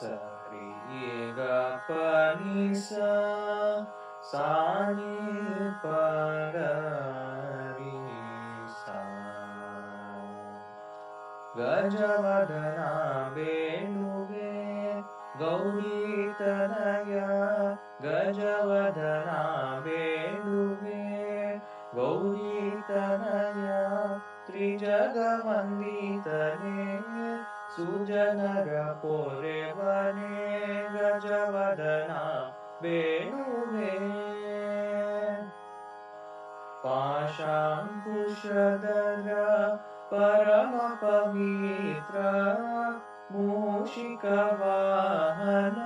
सरि गपनिष सारि पगरि सा गजवदना वेणुवे गौणी गजवदना वेणुवे गौरी तनया सुजनरपोरे वने गजवदना वेणुवे। पाशाङ्कुशदरा परमपवित्र मूषिकवाहन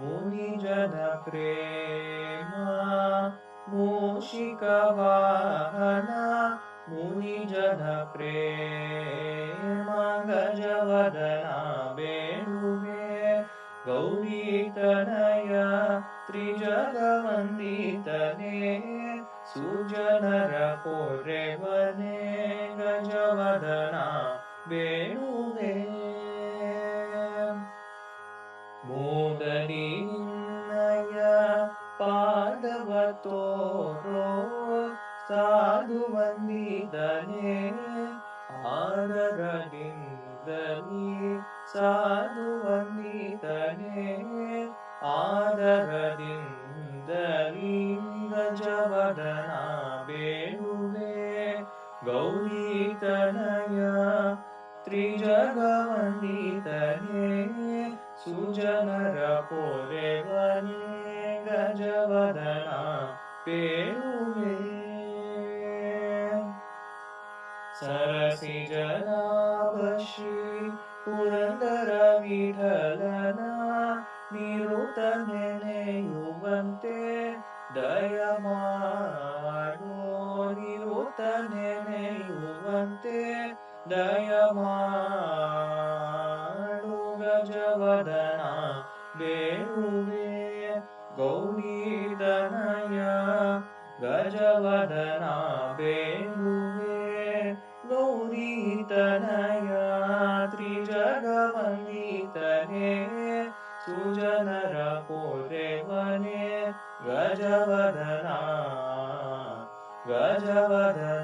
मुनिजनप्रेम मूषिकवाहन मुनिजनप्रेम गजवदना वेणुवे गौरीतनय त्रिजगवन्दितने सुजनरपोरे वने गजवदना वेणुवे मोदनीनय पादवतोरो साधुवन्दितने आदरदिन्दनी साधुवन्दितने आदरदिन्दनी गजवदना वेणुवे गौरीतनय त्रिजगवन्दितने सुजनरपोरे वने गजवदना वेणुवे सरसिजनाभश्री पुरन्दरविठलना निरुतनेयुवन्ते दयमानो निरुतनेयुवन्ते दयमानो गजवदना वेणुवे गौरीतनय गजवदना वेणुवे गौरीतनय त्रिजगवन्दितने सुजनरपोरे वने गजवदना गजवदना